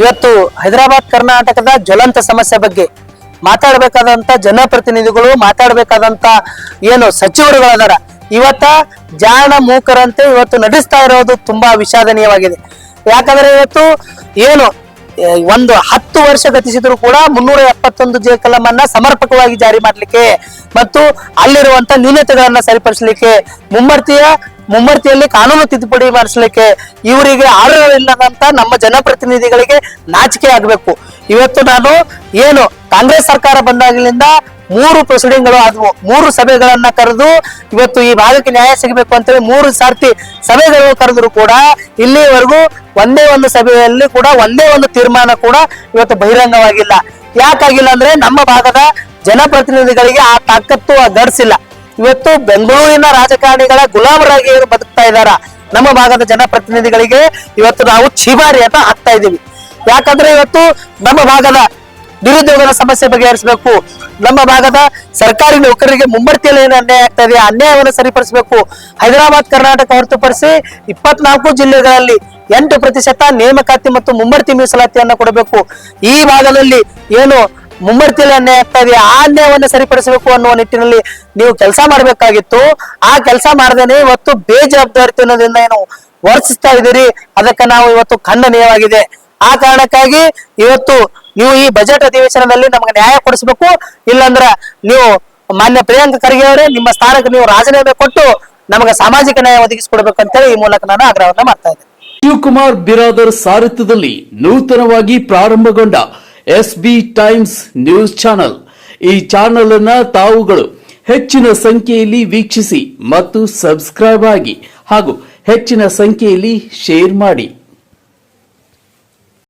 ಇವತ್ತು ಹೈದರಾಬಾದ್ ಕರ್ನಾಟಕದ ಜ್ವಲಂತ ಸಮಸ್ಯೆ ಬಗ್ಗೆ ಮಾತಾಡಬೇಕಾದಂತ ಜನಪ್ರತಿನಿಧಿಗಳು, ಮಾತಾಡಬೇಕಾದಂತ ಏನು ಸಚಿವರುಗಳದಾರ ಇವತ್ತ ಜಾಣ ಮೂಕರಂತೆ ಇವತ್ತು ನಡೆಸ್ತಾ ಇರೋದು ತುಂಬಾ ವಿಷಾದನೀಯವಾಗಿದೆ. ಯಾಕಂದ್ರೆ ಇವತ್ತು ಏನು ಒಂದು ಹತ್ತು ವರ್ಷ ಗತಿಸಿದ್ರು ಕೂಡ ಮುನ್ನೂರ ಎಪ್ಪತ್ತೊಂದು ಜೆ ಅನ್ನ ಸಮರ್ಪಕವಾಗಿ ಜಾರಿ ಮಾಡಲಿಕ್ಕೆ ಮತ್ತು ಅಲ್ಲಿರುವಂತ ನ್ಯೂನತೆಗಳನ್ನ ಸರಿಪಡಿಸಲಿಕ್ಕೆ ಮುಮ್ಮರ್ತಿಯ ಮುಮ್ಮರ್ತಿಯಲ್ಲಿ ಕಾನೂನು ತಿದ್ದುಪಡಿ ಮಾಡಿಸ್ಲಿಕ್ಕೆ ಇವರಿಗೆ ಆಡಳಿಲ್ಲದಂತ ನಮ್ಮ ಜನಪ್ರತಿನಿಧಿಗಳಿಗೆ ನಾಚಿಕೆ ಆಗ್ಬೇಕು. ಇವತ್ತು ನಾನು ಏನು ಕಾಂಗ್ರೆಸ್ ಸರ್ಕಾರ ಬಂದಾಗಲಿಂದ ಮೂರು ಪ್ರೊಸೀಡಿಂಗ್ಗಳು ಆದವು. ಮೂರು ಸಭೆಗಳನ್ನ ಕರೆದು ಇವತ್ತು ಈ ಭಾಗಕ್ಕೆ ನ್ಯಾಯ ಸಿಗಬೇಕು ಅಂತೇಳಿ ಮೂರು ಸಾರ್ತಿ ಸಭೆಗಳು ಕರೆದ್ರು ಕೂಡ ಇಲ್ಲಿವರೆಗೂ ಒಂದೇ ಒಂದು ಸಭೆಯಲ್ಲಿ ಕೂಡ ಒಂದೇ ಒಂದು ತೀರ್ಮಾನ ಕೂಡ ಇವತ್ತು ಬಹಿರಂಗವಾಗಿಲ್ಲ. ಯಾಕಾಗಿಲ್ಲ ಅಂದ್ರೆ ನಮ್ಮ ಭಾಗದ ಜನಪ್ರತಿನಿಧಿಗಳಿಗೆ ಆ ತಾಕತ್ತು ಆ ಇವತ್ತು ಬೆಂಗಳೂರಿನ ರಾಜಕಾರಣಿಗಳ ಗುಲಾಮರಾಗಿ ಇವರು ಬದುಕ್ತಾ ಇದ್ದಾರ ನಮ್ಮ ಭಾಗದ ಜನಪ್ರತಿನಿಧಿಗಳಿಗೆ ಇವತ್ತು ನಾವು ಚಿಬಾರಿ ಅಂತ ಹಾಕ್ತಾ ಇದ್ದೀವಿ. ಯಾಕಂದ್ರೆ ಇವತ್ತು ನಮ್ಮ ಭಾಗದ ನಿರುದ್ಯೋಗದ ಸಮಸ್ಯೆ ಬಗೆಹರಿಸಬೇಕು. ನಮ್ಮ ಭಾಗದ ಸರ್ಕಾರಿ ನೌಕರರಿಗೆ ಮುಂಬಡ್ತಿಯಲ್ಲಿ ಏನು ಅನ್ಯಾಯ ಆಗ್ತಾ ಇದೆ ಅನ್ಯಾಯವನ್ನು ಸರಿಪಡಿಸಬೇಕು. ಹೈದರಾಬಾದ್, ಕರ್ನಾಟಕ ಹೊರತುಪಡಿಸಿ ಇಪ್ಪತ್ನಾಲ್ಕು ಜಿಲ್ಲೆಗಳಲ್ಲಿ ಎಂಟು ಪ್ರತಿಶತ ನೇಮಕಾತಿ ಮತ್ತು ಮುಂಬಡ್ತಿ ಮೀಸಲಾತಿಯನ್ನು ಕೊಡಬೇಕು. ಈ ಭಾಗದಲ್ಲಿ ಏನು ಮುಂಬರ್ತಿಯಲ್ಲಿ ಅನ್ಯಾಯ ಆಗ್ತಾ ಇದೆ. ಆ ಅನ್ಯಾಯವನ್ನು ಸರಿಪಡಿಸಬೇಕು ಅನ್ನುವ ನಿಟ್ಟಿನಲ್ಲಿ ನೀವು ಕೆಲಸ ಮಾಡಬೇಕಾಗಿತ್ತು. ಆ ಕೆಲಸ ಮಾಡದೇನೆ ಇವತ್ತು ಬೇಜವಾಬ್ದಾರಿತನದಿಂದ ಏನು ವರ್ತಿಸ್ತಾ ಇದ್ದೀರಿ. ಅದಕ್ಕೆ ನಾವು ಇವತ್ತು ಖಂಡನೀಯವಾಗಿದೆ. ಆ ಕಾರಣಕ್ಕಾಗಿ ಇವತ್ತು ನೀವು ಈ ಬಜೆಟ್ ಅಧಿವೇಶನದಲ್ಲಿ ನಮ್ಗೆ ನ್ಯಾಯ ಕೊಡಿಸ್ಬೇಕು. ಇಲ್ಲಾಂದ್ರೆ ನೀವು ಮಾನ್ಯ ಪ್ರಿಯಾಂಕ ಖರ್ಗೆ ಅವರೇ ನಿಮ್ಮ ಸ್ಥಾನಕ್ಕೆ ನೀವು ರಾಜೀನಾಮೆ ಕೊಟ್ಟು ನಮಗೆ ಸಾಮಾಜಿಕ ನ್ಯಾಯ ಒದಗಿಸಿಕೊಡ್ಬೇಕು ಅಂತೇಳಿ ಈ ಮೂಲಕ ನಾನು ಆಗ್ರಹವನ್ನ ಮಾಡ್ತಾ ಇದ್ದೇನೆ. ಶಿವಕುಮಾರ್ ಬಿರಾದರ್ ಸಾರಥ್ಯದಲ್ಲಿ ನೂತನವಾಗಿ ಪ್ರಾರಂಭಗೊಂಡ S B Times news channel. ಈ ಚಾನೆಲ್ ಅನ್ನ ತಾವುಗಳು ಹೆಚ್ಚಿನ ಸಂಖ್ಯೆಯಲ್ಲಿ ವೀಕ್ಷಿಸಿ ಮತ್ತು ಸಬ್ಸ್ಕ್ರೈಬ್ ಆಗಿ ಹಾಗೂ ಹೆಚ್ಚಿನ ಸಂಖ್ಯೆಯಲ್ಲಿ ಶೇರ್ ಮಾಡಿ.